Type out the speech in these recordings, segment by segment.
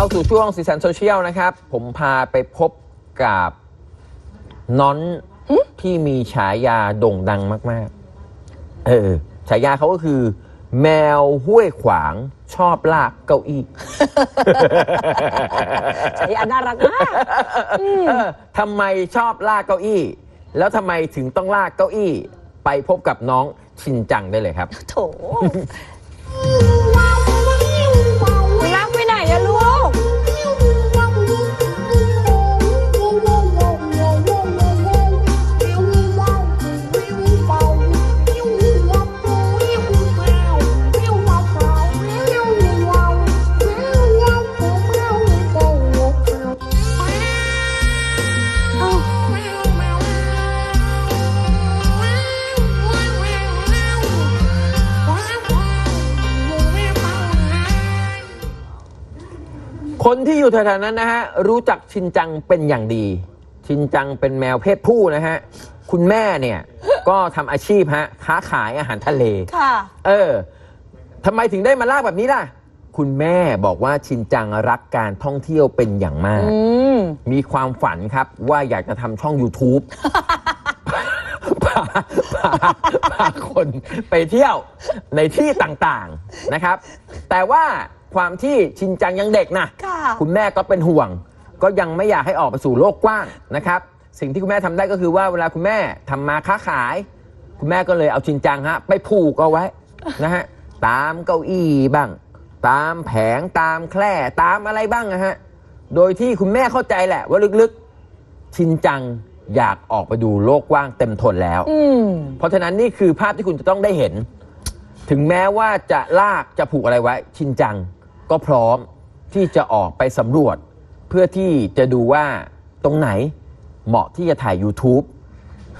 เข้าสู่ช่วงสีสันโซเชียลนะครับ ผมพาไปพบกับน้อนที่มีฉายาโด่งดังมาก ๆ เออ ฉายาเขาก็คือ แมวห้วยขวางชอบลากเก้าอี้ ฉายาน่ารักมากเออทำไมชอบลากเก้าอี้ แล้วทำไมถึงต้องลากเก้าอี้ ไปพบกับน้องชินจังได้เลยครับ โถ คนที่อยู่แถวๆนั้นนะฮะรู้จักชินจังเป็นอย่างดี ชินจังเป็นแมวเพศผู้นะฮะคุณแม่เนี่ยก็ทำอาชีพฮะค้าขายอาหารทะเล ค่ะ เออทำไมถึงได้มาลากแบบนี้ล่ะ คุณแม่บอกว่าชินจังรักการท่องเที่ยวเป็นอย่างมาก อืม มีความฝันครับว่าอยากจะทำช่อง YouTube พาพาพาคนไปเที่ยวในที่ต่างๆนะครับ แต่ว่า ความที่ชินจังยังเด็กนะค่ะ คุณแม่ก็เป็นห่วง ก็ยังไม่อยากให้ออกไปสู่โลกกว้างนะครับ สิ่งที่คุณแม่ทำได้ก็คือว่าเวลาคุณแม่ทำมาค้าขาย คุณแม่ก็เลยเอาชินจังฮะไปผูกเอาไว้นะฮะตามเก้าอี้บ้าง ตามแผงตามแคร่ตามอะไรบ้างนะฮะโดยที่คุณแม่เข้าใจแหละ ว่าลึกๆชินจังอยากออกไปดูโลกกว้างเต็มทนแล้ว อืม เพราะฉะนั้นนี่คือภาพที่คุณจะต้องได้เห็น ถึงแม้ว่าจะลากจะผูกอะไรไว้ ชินจัง ก็พร้อมที่จะออกไปสำรวจ เพื่อที่จะดูว่าตรงไหนเหมาะที่จะถ่าย YouTube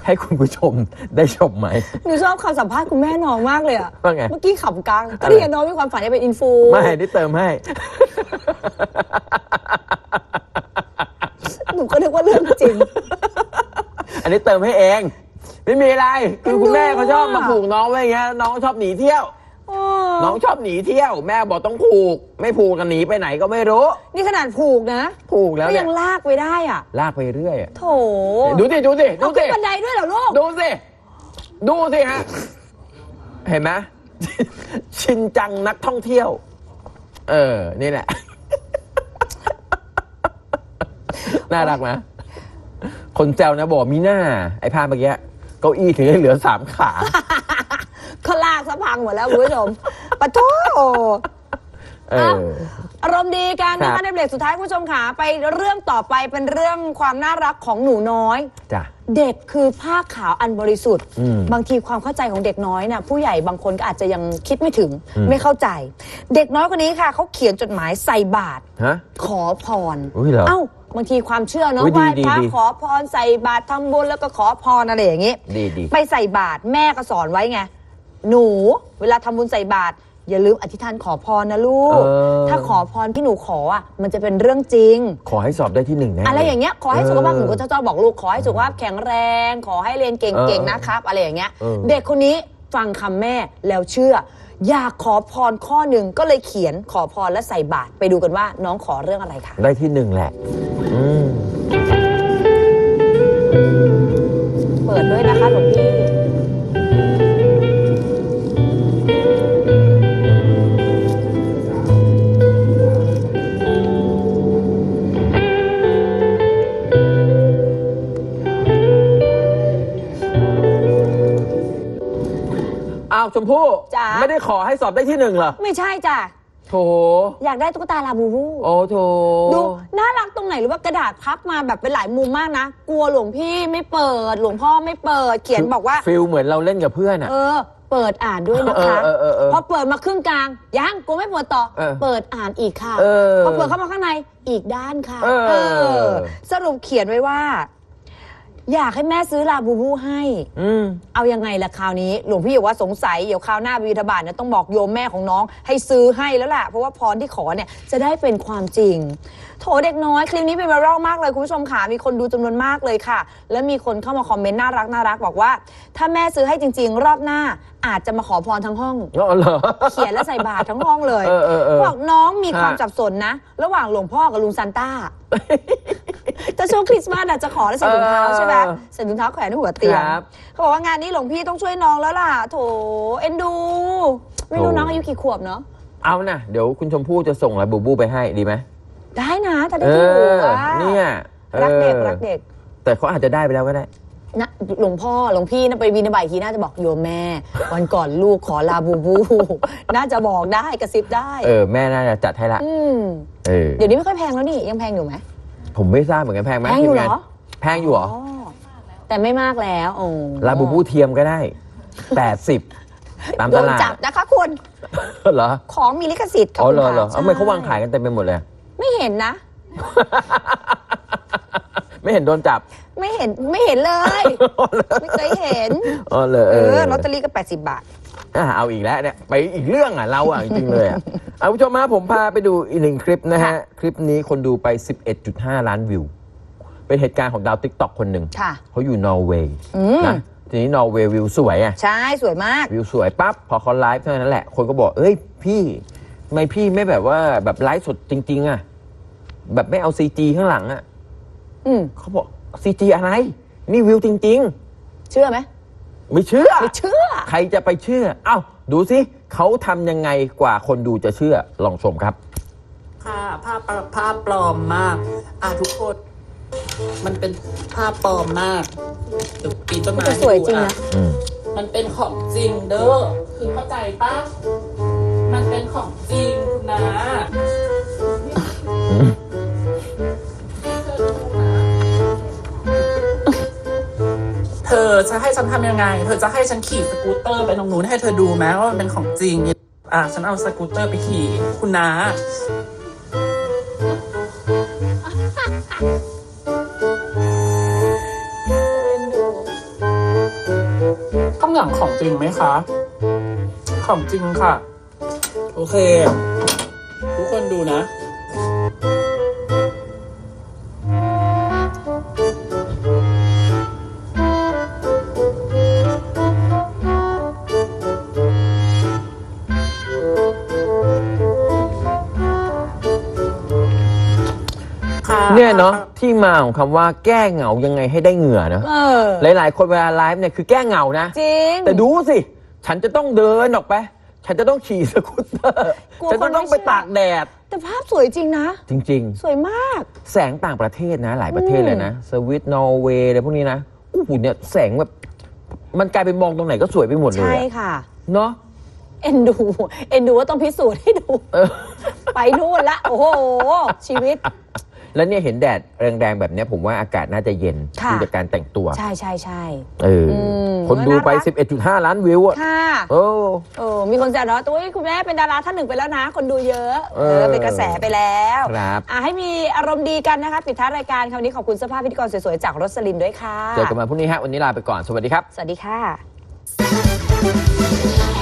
ให้คุณผู้ชมได้ชมไหม หนูชอบคำสัมภาษณ์คุณแม่น้องมากเลยอะว่าไง เมื่อกี้ขำกลางก็อะไรเรียนน้องมีความฝันจะเป็นอินฟูไม่ได้เติมให้ หนูก็นึกว่าเรื่องจริง อันนี้เติมให้เอง ไม่มีอะไร คือคุณแม่เขาชอบเอ็นดูมาอะผูกน้องไว้อย่างเงี้ยน้องชอบหนีเที่ยวอ๋อ น้องชอบหนีเที่ยวแม่บอกต้องผูก ไม่ผูกกันหนีไปไหนก็ไม่รู้ นี่ขนาดผูกนะผูกแล้วก็เนี่ยัยงลากไปได้อะ ลากไปเรื่อยอะโถดูสิดูสิดูเอาสิขึ้นบันไดด้วยเหรอลูก ดูสิดูสิฮะเห็นไหม ชินจังนักท่องเที่ยว เออ นี่แหละ น่ารักไหมคนแซวนะบอกมีหน้า ไอ้ภาพเมื่อกี้เก้าอี้ถึงได้เหลือสามขา เขาลากซะพังหมดแล้วคุณผู้ชม ปะโถเออ อารมณ์ดีกันนะครัคะบ ในเบรกสุดท้ายคุณผู้ชมขาไปเรื่องต่อไปเป็นเรื่องความน่ารักของหนูน้อย จ้ะ เด็กคือผ้าขาวอันบริสุทธิ์ อืมบางทีความเข้าใจของเด็กน้อยน่ะผู้ใหญ่บางคนก็อาจจะยังคิดไม่ถึง อืม ไม่เข้าใจ เด็กน้อยคนนี้ค่ะเขาเขียนจดหมายใส่บาตรฮะ ขอพรอุ้ยเหรอเอ้าบางทีความเชื่อเนาะอุ๊ยไหว้ดีพระดี ขอพรใส่บาตรทำบุญแล้วก็ขอพรอะไรอย่างนี้ ดีดี ไปใส่บาตรแม่ก็สอนไว้ไง หนู เวลาทำบุญใส่บาตร อย่าลืมอธิษฐานขอพรนะลูก เออ ถ้าขอพรที่หนูขออะมันจะเป็นเรื่องจริง ขอให้สอบได้ที่หนึ่งแน่ อะไรอย่างเงี้ยขอให้สุขภาพเออหนูก็จะชอบบอกลูกขอให้สุขภาพแข็งแรง ขอให้เรียนเก่งเออๆนะครับ อะไรอย่างเงี้ย เออ เด็กคนนี้ฟังคำแม่แล้วเชื่อ อยากขอพรข้อหนึ่งก็เลยเขียนขอพรและใส่บาตรไปดูกันว่าน้องขอเรื่องอะไรค่ะ ได้ที่หนึ่งแหละ อืม เปิดด้วยนะคะหลวงพี่ ชมพู่จ๋าไม่ได้ขอให้สอบได้ที่หนึ่งเหรอไม่ใช่จ้ะ โถอยากได้ตุ๊กตาลาบูบู โอ้โถดูน่ารักตรงไหนหรือว่ากระดาษพับมาแบบเป็นหลายมุมมากนะ กลัวหลวงพี่ไม่เปิด หลวงพ่อไม่เปิด เขียนบอกว่า ฟิลเหมือนเราเล่นกับเพื่อนอะ เออ เปิดอ่านด้วยนะคะเออเออเออพอเปิดมาครึ่งกลาง ยังกูไม่เปิดต่อ เออเปิดอ่านอีกค่ะเออพอเปิดเข้ามาข้างในอีกด้านค่ะเออ สรุปเขียนไว้ว่า อยากให้แม่ซื้อลาบูบูให้ อืม เอายังไงล่ะคราวนี้ หลวงพี่บอกว่าสงสัยเดี๋ยวคราวหน้าบิณฑบาตเนี่ยต้องบอกโยมแม่ของน้องให้ซื้อให้แล้วล่ะ เพราะว่าพรที่ขอเนี่ยจะได้เป็นความจริง โถเด็กน้อย คลิปนี้เป็นไวรัลมากเลยคุณผู้ชมค่ะมีคนดูจำนวนมากเลยค่ะ และมีคนเข้ามาคอมเมนต์น่ารักน่ารักบอกว่า ถ้าแม่ซื้อให้จริง ๆ รอบหน้าอาจจะมาขอพรทั้งห้องก็เหรอ เขียนและใส่บาตรทั้งห้องเลยเออเออเออบอกน้องมีความฮะ สับสนนะ ระหว่างหลวงพ่อกับลุงซานต้า แต่ช่วงคริสต์มาสอาจจะขอแล้วใส่ถุงเท้าใช่ไหมเออใส่ถุงเท้าแขวนที่หัวเตียงครับเขาบอกว่างานนี้หลวงพี่ต้องช่วยน้องแล้วล่ะ โถเอ็นดู ไม่รู้โถน้องอายุกี่ขวบเนาะเอานะเดี๋ยวคุณชมพู่จะส่งลาบูบูไปให้ดีไหมได้นะถ้าได้เอถูกออะเนี่ยรักเด็กออรักเด็ก แต่เขาอาจจะได้ไปแล้วก็ได้นะหลวงพ่อหลวงพี่นะไปวินาบายทีน่าจะบอกโยมแม่ วันก่อนลูกขอลาบูบู น่าจะบอกได้กระซิบได้ เออแม่น่าจะจัดให้ละอืมเออเดี๋ยวนี้ไม่ค่อยแพงแล้วนี่ยังแพงอยู่ไหม ผมไม่ทราบเหมือนกันแพงไหมแพงอยู่ทีมานเหรอแพงอยู่เหรออ๋อแต่ไม่มากแล้วโอ้ลาบูบูเทียมก็ได้แปดสิบตามโดตนลาดจับนะคะคุณเหรอของมีลิขสิทธิ์ค่ะอ๋อคุณเหรอค่ะเหรอเอาไม่เขาวางใช่ขายกันเต็มไปหมดเลย ไม่เห็นนะ ไม่เห็นโดนจับไม่เห็นไม่เห็นเลยไม่เคยเห็น อ๋อเลยเอเอออลอตเตอรี่ก็ 80 บาท อะเอาอีกแล้วเนี่ยไปอีกเรื่องอะเราอะจริงๆเลยอะเอาผู้ชมมาผมพาไปดูอีกหนึ่งคลิปนะฮะค่ะคลิปนี้คนดูไป 11.5 ล้านวิว เป็นเหตุการณ์ของดาวติ๊กต็อกคนหนึ่งค่ะ เขาอยู่นอร์เวย์อืม นะทีนี้นอร์เวย์วิวสวยอะ ใช่ สวยมาก วิวสวยปั๊บพอเขาไลฟ์เท่านั้นแหละ คนก็บอก เอ้ยพี่ทำไมพี่ไม่แบบว่าแบบไลฟ์สดจริง ๆ อะ แบบไม่เอาซีจีข้างหลังอะอืม เขาบอกซีจีอะไร นี่วิวจริงเชื่อไหมๆ ไม่เชื่อ ไม่เชื่อ ใครจะไปเชื่อ เอ้า ดูสิเขาทำยังไงกว่าคนดูจะเชื่อ ลองชมครับ ค่ะภาพปลภาพปลอมมาก อะทุกคน มันเป็นภาพปลอมมากเดี๋ยวปีนต้นไม้แต่สวยจริงนะให้ดูอ่อืม มันเป็นของจริงเด้อ คือเข้าใจปะมันเป็นของจริง ให้ฉันทำยังไง เธอจะให้ฉันขี่สกูตเตอร์ไปตรงนู้นให้เธอดูไหมว่ามันเป็นของจริง อะฉันเอาสกูตเตอร์ไปขี่คุณน้าต้องอย่างของจริงไหมคะ ของจริงค่ะ โอเค ทุกคนดูนะ เนี่ยเนาะที่มาของคำว่าแก้เหงายังไงให้ได้เหงื่อเนอะเออ หลายๆ คนเวลาไลฟ์เนี่ยคือแก้เหงานะ จริง แต่ดูสิ ฉันจะต้องเดินออกไป ฉันจะต้องขี่สกูตเตอร์ กลัวฉันจะต้องไปคนไม่เชื่อ ตากแดด แต่ภาพสวยจริงนะ จริง สวยมาก ๆ แสงต่างประเทศนะ หลายประเทศอืมเลยนะ สวิตนอร์เวย์อะไรพวกนี้นะโอ้โหเนี่ยแสงแบบ มันกลายเป็นมองตรงไหนก็สวยไปหมดเลยใช่อะค่ะ เนาะ เอ็นดู เอ็นดูว่าต้องพิสูจน์ให้ดู เออ ไปนู่นละ โอ้โห ชีวิต แล้วเนี่ยเห็นแดดแรงๆแบบเนี้ยผมว่าอากาศน่าจะเย็นค่ะ ดูจากการแต่งตัวใช่ใช่ใช่ เอออมคนดูไป น่ารัก 11.5 ล้านวิวอะค่ะโอ้โอ้มีคนแซวเนาะตัวคุณแม่เป็นดาราท่านหนึ่งไปแล้วนะ คนดูเยอะเอเอออ เป็นกระแสไปแล้วครับอะให้มีอารมณ์ดีกันนะคะ ปิดท้ายรายการคราวนี้ขอบคุณเสื้อผ้าพิธีกรสวยๆ จากรสลินด้วยค่ะ เจอกันมาพรุ่งนี้ฮะวันนี้ลาไปก่อนสวัสดีครับ สวัสดีค่ะ